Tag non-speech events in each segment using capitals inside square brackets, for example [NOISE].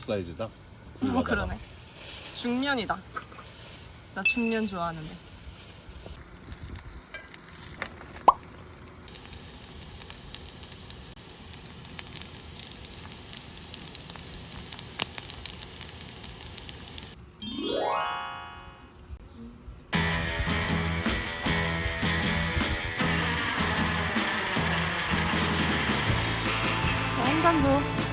사이즈다. 어, 그러네. 중면이다. 나 중면 좋아하는데. 어, 한잔 더.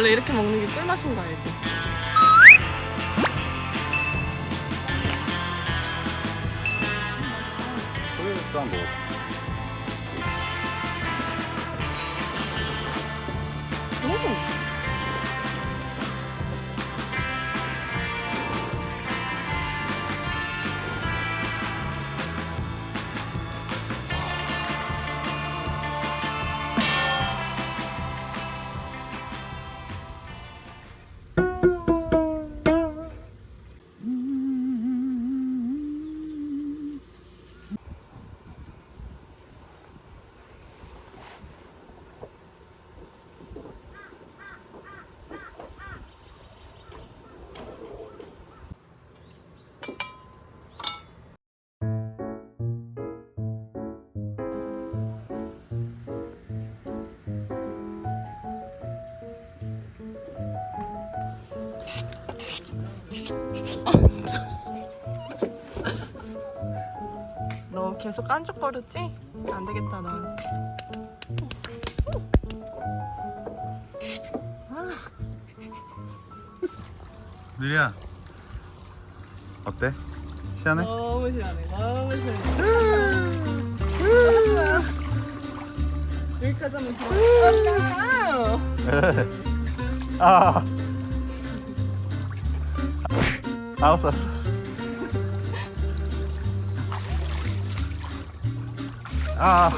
원래 이렇게 먹는 게 꿀맛인 거 알지? 너 계속 깐죽거렸지? 안 되겠다 너. 느리야. 어때? 시원해? 너무 시원해. 너무 시원해. [LAUGHS] 여기까지 하면 들어. 아. 알았어, 알았어. 아.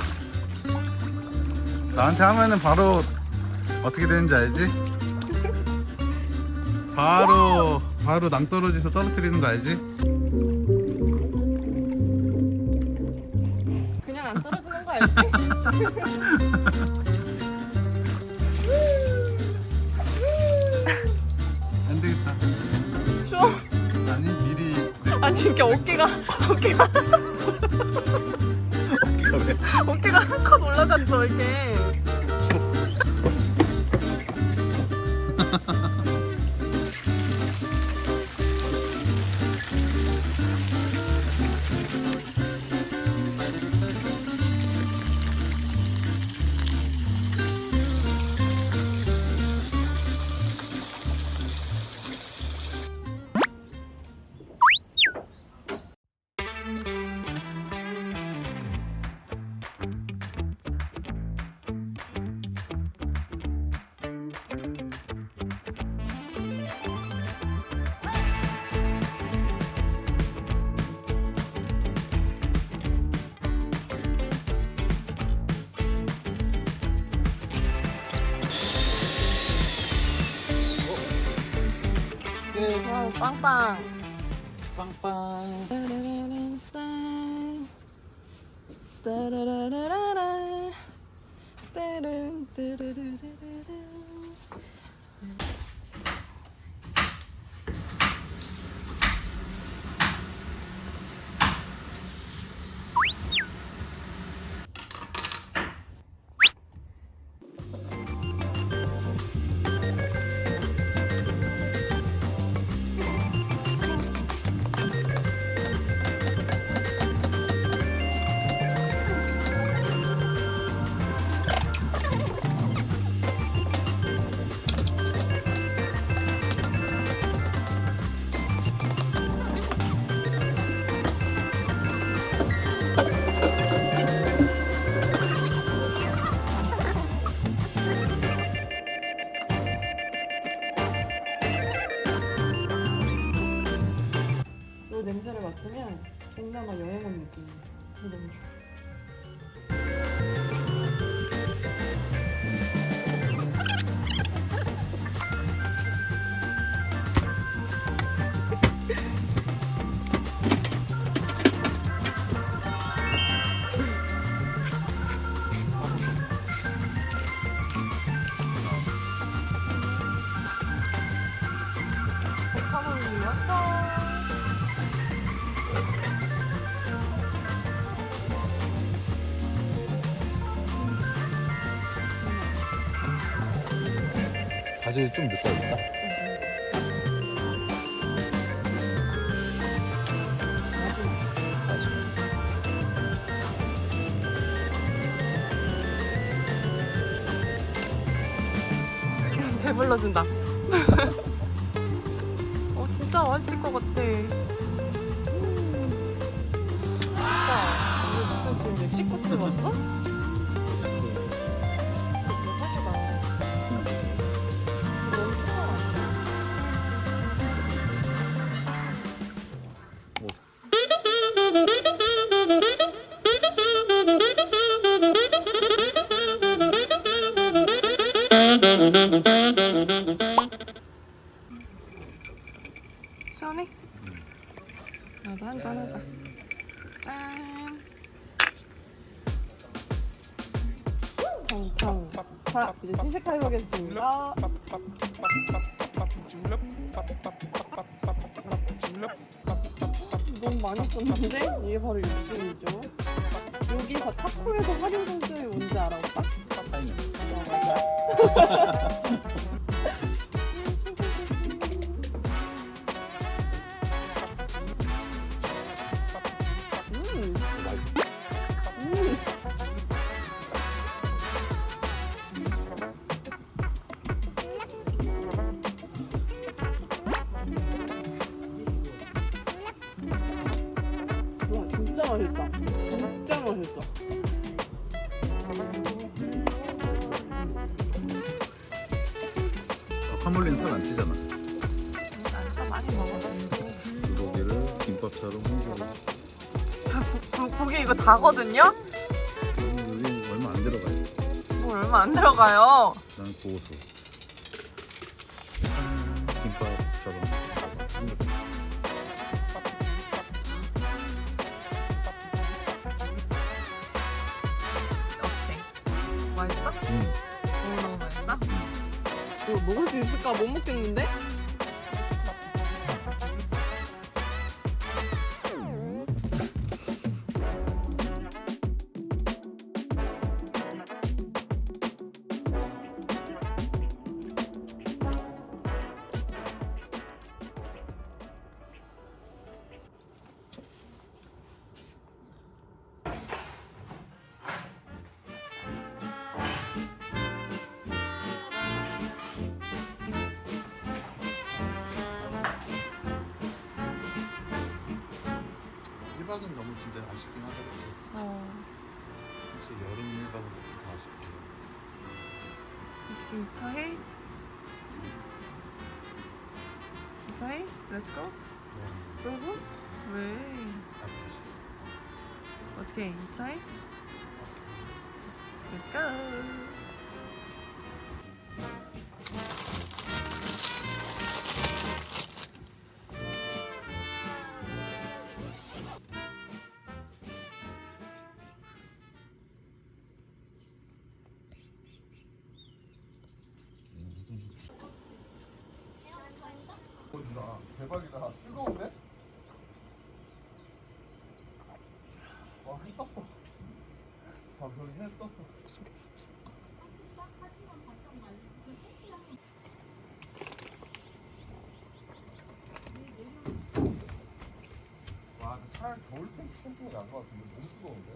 나한테 하면은 바로 어떻게 되는지 알지? 바로 바로 낭떠러지서 떨어뜨리는 거 알지? 그냥 안 떨어지는 거 알지? 안 되겠다. 추워. 아니 이게 어깨가 어깨가? 어깨가 한 컷 올라갔어 이게. 빵빵. 빵빵. 따라라라라라. 따른 따르르르르르. 이 느 바지를 좀 야겠다 [LAUGHS] 배불러준다. [LAUGHS] 어 진짜 맛있을 것 같아. 오빠, 이거 무슨 지금 멕시코집 왔어? 시원해? 나도 한잔 하자. 짠. 텅텅. 자, 이제 시식 해 보겠습니다. 너무 많이 썼는데? 이게 바로 육신이죠. 여기서 타코에서 활용 상점이 뭔지 알아, 오빠? 진짜 맛있다. 진짜 맛있어. 카몰린 살안 찌잖아. 진짜 많이 먹었는데. 불고기를 김밥처럼 홍고. 고기 이거 다거든요? 여기 얼마 안 들어가요. 뭐 얼마 안 들어가요. 난 고소. 먹을 수 있을까? 못 먹겠는데? 진짜 아쉽긴 하다 그치? 어. 혹시 여름 1박은 특히 더 아쉽고 어떻게 2차해? 2차해? 렛츠고? 네. 그러고? 왜? 다시 어떻게 2차해? 렛츠고! 대박이다. 뜨거운데? 와, 해 떴어. 아, 별이 해 떴어. 와, 차라리 겨울 캠- 캠핑이 나은 것 같은데 너무 뜨거운데?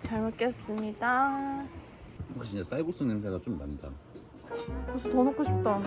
잘 먹겠습니다. 진짜 쌀국수 냄새가 좀 난다 벌써 더 넣고 싶다.